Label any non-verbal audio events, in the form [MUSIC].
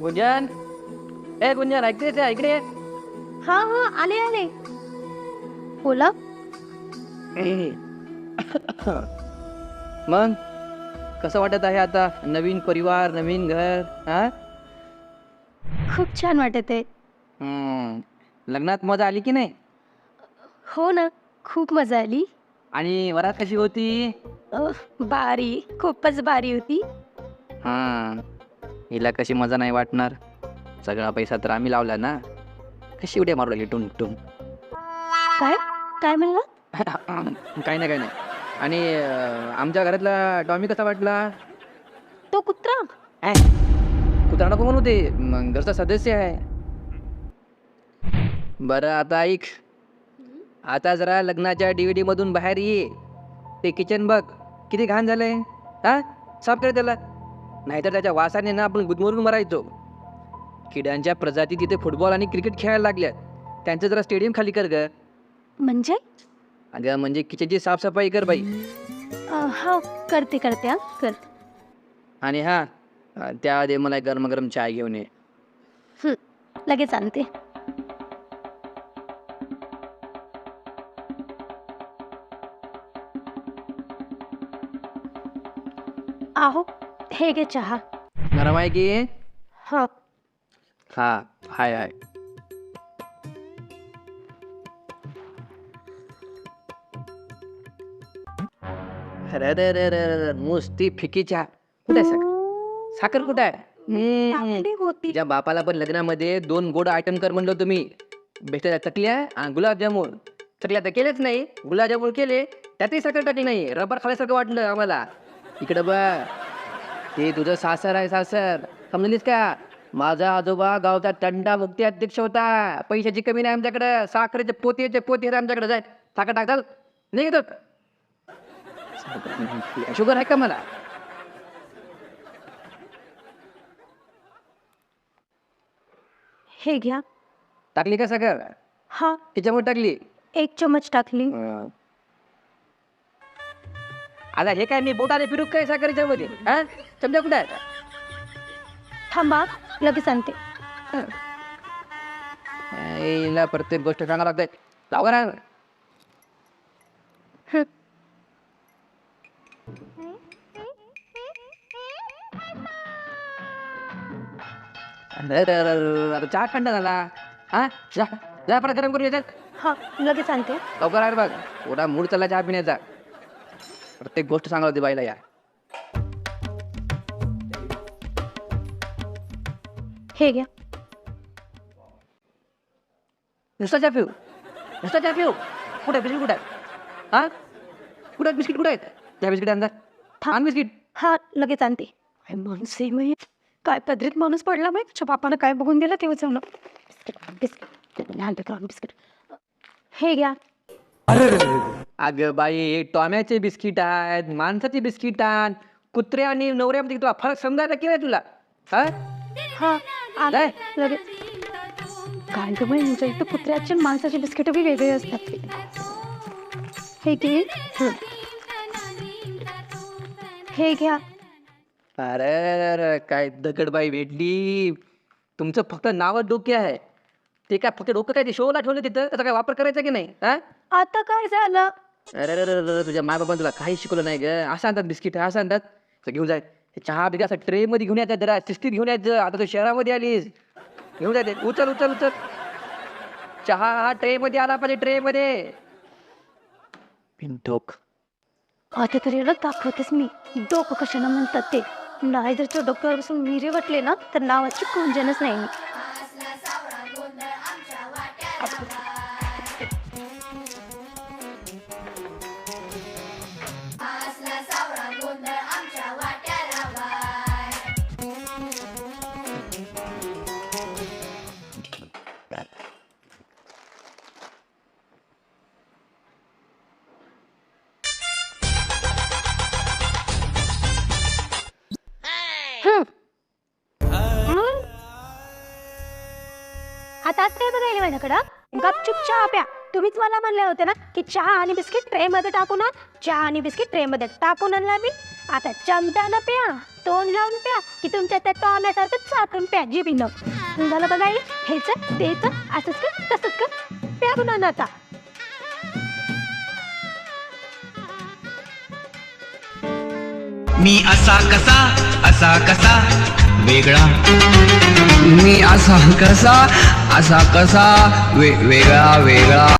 गुंजन. ए गुंजन ऐकतेस इकडे ये. हा हा आले आले. बोला. मग कसं वाटत आहे आता नवीन परिवार नवीन घर हा? खूप छान वाटत आहे. हम्म. लग्नात मजा आली की नाही? हो ना खूप मजा आली. आणि वरात कशी होती? अह, बारी खूपच बारी होती. हा. हिला कशी मजा नाही वाटणार? सगळा पैसा तर आम्ही लावला ना? कशी उड्या मारू लागली टुन टुन काय? काय म्हणला? [LAUGHS] काही नाही काही नाही. आणि अं, आमच्या घरातला टॉमी कसा वाटला? तो कुत्रा? कुत्रा कोण होते मग घरचा सदस्य आहे. बरं आता ऐक. आता जरा लग्नाच्या डीव्हीडी मधून बाहेर ये. ते किचन बघ. किती घाण झालंय. हा? साफ कर त्याला. नाहीतर त्याच्या वासाने ना आपण गुदमरून मरायचो. किड्यांच्या प्रजाती तिथे फुटबॉल आणि क्रिकेट खेळायला लागल्यात. त्यांचं जरा स्टेडियम खाली कर ग. म्हणजे? अगं म्हणजे किचनची साफसफाई कर बाई. अह, हा करते करते हा कर. आणि हा त्याआधी मला एक गरम चाय घेऊन ये. हं, लगेच आणते. आहो हे घे चहा गरम आहे की हा हा हाय हाय अरे नुसती फिकी चहा कुठे आहे साखर साखर कुठे आहे हम्म. आपली होती तुझ्या बापाला पण लग्नामध्ये दोन गोड आयटम कर म्हणलो तुम्ही बेस्ट चकल्या आणि गुलाबजामुन चकल्या तर केलेच नाही गुलाबजामुन केले त्यातही साखर टाकली नाही रबर खाल्यासारखं वाटलं आम्हाला इकडं बघ ते तुझं सासर आहे सासर. समजलीस का? माझा आजोबा गावचा तंडा मुक्ती अध्यक्ष होता. पैशाची कमी नाही आमच्याकडं. साखरेचे पोते पोते आमच्याकडे. जाय. साखर टाकतात नाही घेतो शुगर आहे का मला? हे घ्या. टाकली का साखर? हा. त्याच्यामुळे टाकली? एक चमच टाकली. आता हे काय मी बोटाने फिरू काय साखरेच्या मध्ये? हा? चमचा कुठे आहे? थांबा लगेच हिला प्रत्येक गोष्ट सांगावं लागते लाव हं. अरे अरे अरे अरे, अरे चहा थंड झाला. हा? जा जा परत गरम करून येतात हा लगेच आणते. लवकर आहे बघ. थोडा मूड चालला चहा पिण्याचा. प्रत्येक गोष्ट सांगावं होती बाईला या हे घ्या. नुसता चहा पिऊ. नुसता चहा पिऊ. कुठे बिस्किट कुठे आहे हा? कुठे आहेत बिस्किट कुठे आहेत? त्या बिस्किट अंदाज आण बिस्किट. हा लगेच आणते. काय माणूस हे? काय पदरीत माणूस पडला माहिती तुझ्या बापानं काय बघून दिलं तेव्हा जाऊन बिस्किट बिस्किट बिस्किट हे घ्या. अगं बाई टॉमॅचे बिस्किट आहेत माणसाचे बिस्किट आण कुत्रे आणि नवऱ्यामध्ये तुला फरक समजायला की नाही तुला? हा? हा आण काय? लगेच. इथं कुत्र्याचे आणि माणसाचे बिस्किट बी वेगळे असतात. हे घे हं. घ्या. अरे अरे, काय दगडबाई भेटली तुमचं फक्त नावच डोके आहे. ते काय फक्त डोकं काय ते शोला ठेवलं तिथं? त्याचा काय वापर करायचा की नाही? हा? आता काय झालं? अरे अरे अरे तुझ्या माय बाबा तुला काही शिकवलं नाही ग. असं आणतात बिस्किट असं आणतात. तर घेऊन जाय. चहा बिगा असं ट्रे मध्ये घेऊन यायचं जरा. शिस्तीत घेऊन यायचं. आता तू शहरामध्ये आलीस. घेऊन जायचे उचल उचल उचल. चहा हा ट्रे मध्ये आला पाहिजे ट्रे मध्ये पिंटोक. आता तरी ना दाखवतेस मी. डोकं कशाला म्हणतात ते? नाही जर तो डोक्यावर बसून मिरे वाटले ना तर नावाची कुंजनच नाही मी. हं? आता आज काय बघायला माझ्याकडं. गपचूप चहा प्या. तुम्हीच मला म्हणले होते ना की चहा आणि बिस्किट ट्रेमध्ये टाकून आण. चहा आणि बिस्किट ट्रेमध्ये टाकून आणला मी. आता चमच्यानं प्या तोंड लावून प्या की तुमच्या त्या टॉम्यासारखं चाटून प्या जिबीनं झालं बघा आई हेच तेच असंच कर तसंच कर. प्या गुन्हा आता. मी असा कसा असा कसा वेगळा. मी असा कसा असा कसा वे वेगळा वेगळा.